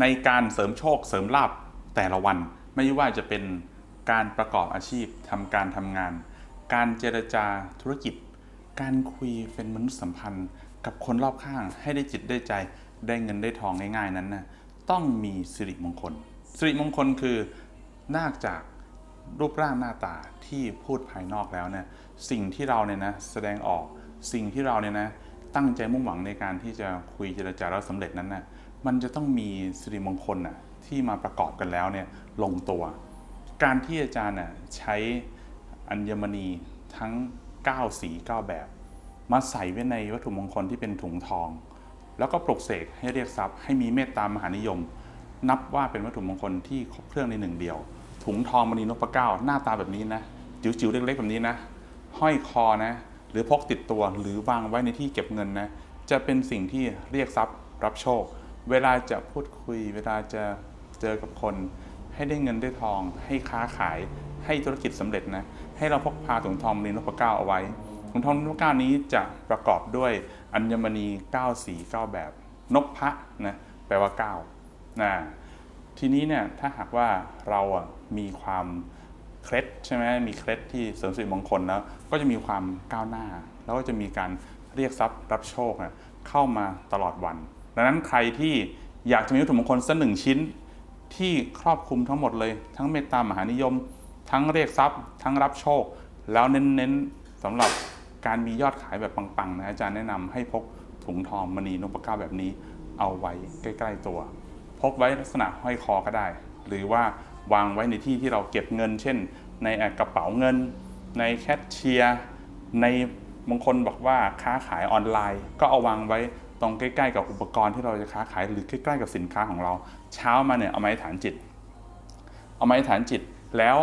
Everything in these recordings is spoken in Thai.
ในการเสริมโชคเสริมลาบแต่ละวัน ไม่ว่าจะเป็นการประกอบอาชีพทำการทำงาน การเจรจาธุรกิจ การคุยเป็นมนุษยสัมพันธ์ กับคนรอบข้างให้ได้จิตได้ใจ ได้เงินได้ทองง่ายๆนั้นนะต้องมีสิริมงคล สิริมงคลคือนอกจากรูปร่างหน้าตาที่พูดภายนอกแล้วเนี่ยสิ่งที่เราเนี่ยนะแสดงออกสิ่งที่เราเนี่ยนะตั้งใจมุ่งหวังในการที่จะคุยเจรจาแล้วสำเร็จนั้นนะ มันจะต้องมีสิริมงคลน่ะที่มาประกอบกันแล้วเนี่ยลงตัว การที่อาจารย์น่ะใช้อัญมณีทั้ง 9 สี 9 แบบ มาใส่ไว้ในวัตถุมงคลที่เป็นถุงทอง แล้วก็ปลุกเสกให้เรียกทรัพย์ให้มีเมตตามหานิยม นับว่าเป็นวัตถุมงคลที่ครบเครื่องในหนึ่งเดียว ถุงทองมณีนพเก้าหน้าตาแบบนี้นะจิ๋วๆเล็กๆแบบนี้นะ ห้อยคอนะหรือพกติดตัวหรือวางไว้ในที่เก็บเงินนะจะเป็นสิ่งที่เรียกทรัพย์รับโชค เวลาจะพูดคุย เวลาจะเจอกับคน ให้ได้เงินได้ทอง ให้ค้าขาย ให้ธุรกิจสำเร็จนะ ให้เราพกพาถุงทองมณีนพเก้าเอาไว้ถุงทองมณีนพเก้านี้จะประกอบด้วยอัญมณี9สี9แบบนพพระนะแปลว่า9นะทีนี้เนี่ยถ้าหากว่าเราอะมีความเคล็ดใช่ไหมมีเคล็ดที่เสริมสิริมงคลแล้วก็จะมีความก้าวหน้า แล้วก็จะมีการเรียกทรัพย์รับโชคนะเข้ามาตลอดวัน ดังนั้นใครที่อยากจะมีวัตถุมงคลสักหนึ่งชิ้น ที่ครอบคลุมทั้งหมดเลย ทั้งเมตตามหานิยม ทั้งเรียกทรัพย์ ทั้งรับโชค แล้วเน้นๆสำหรับการมียอดขายแบบปังๆนะอาจารย์แนะนำให้พกถุงทองมณีนพเก้าแบบนี้ เอาไว้ใกล้ ๆตัว พกไว้ลักษณะห้อยคอก็ได้ หรือว่าวางไว้ในที่ที่เราเก็บเงิน เช่น ในกระเป๋าเงิน ในแคชเชียร์ในบางคนบอกว่าค้าขายออนไลน์ ก็เอาวางไว้ ตรงใกล้ ๆ กับอุปกรณ์ที่เราจะค้าขายหรือใกล้ๆกับสินค้าของเรา เช้ามาเนี่ยเอามาฐานจิต เอามาฐานจิต แล้ว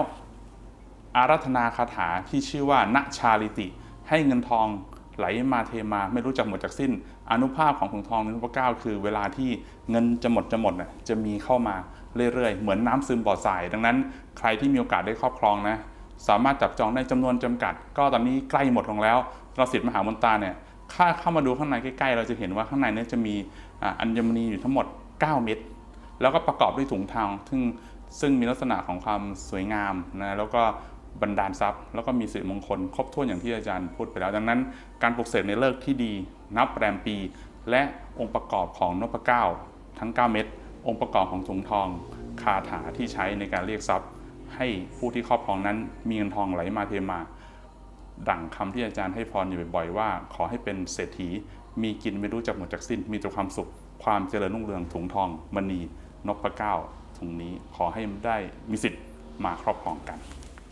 อารัธนาคาถาที่ชื่อว่าณชาลิติ ให้เงินทองไหลมาเทมาไม่รู้จักหมดจากสิ้น อนุภาพของถุงทองนุพเก้าคือเวลาที่เงินจะหมดจะหมดน่ะจะมีเข้ามาเรื่อยๆ เหมือนน้ำซึมบ่อทราย ดังนั้นใครที่มีโอกาสได้ครอบครองนะ สามารถจับจองได้จำนวนจำกัด ก็ตอนนี้ใกล้หมดลงแล้วเราสิทธิ์มหามนตาเนี่ย ถ้าเข้ามาดูข้างในใกล้ๆ เราจะเห็นว่าข้างในเนี่ยจะมีอัญมณีอยู่ทั้งหมด 9 เม็ดแล้วก็ประกอบด้วยถุงทองซึ่งซึ่งมีลักษณะของความสวยงามนะแล้วก็บรรดาลทรัพย์ แล้วก็มีสิริมงคล ครบถ้วนอย่างที่อาจารย์พูดไปแล้ว ดังนั้น การปลุกเสกในเลิกที่ดี นับแรมปี และองค์ประกอบของนพเก้าทั้ง 9 เม็ดองค์ประกอบของถุงทองคาถาที่ใช้ในการเรียกทรัพย์ ให้ผู้ที่ครอบครองนั้นมีเงินทองไหลมาเทมา ดั่งคำที่อาจารย์ให้พรอยู่บ่อยๆว่า ขอให้เป็นเศรษฐี มีกินไม่รู้จักหมดจากสิ้น มีแต่ความสุข ความเจริญรุ่งเรืองถุงทองมณีนพเก้าถุงนี้ขอให้ได้มีสิทธิ์มาครอบครองกัน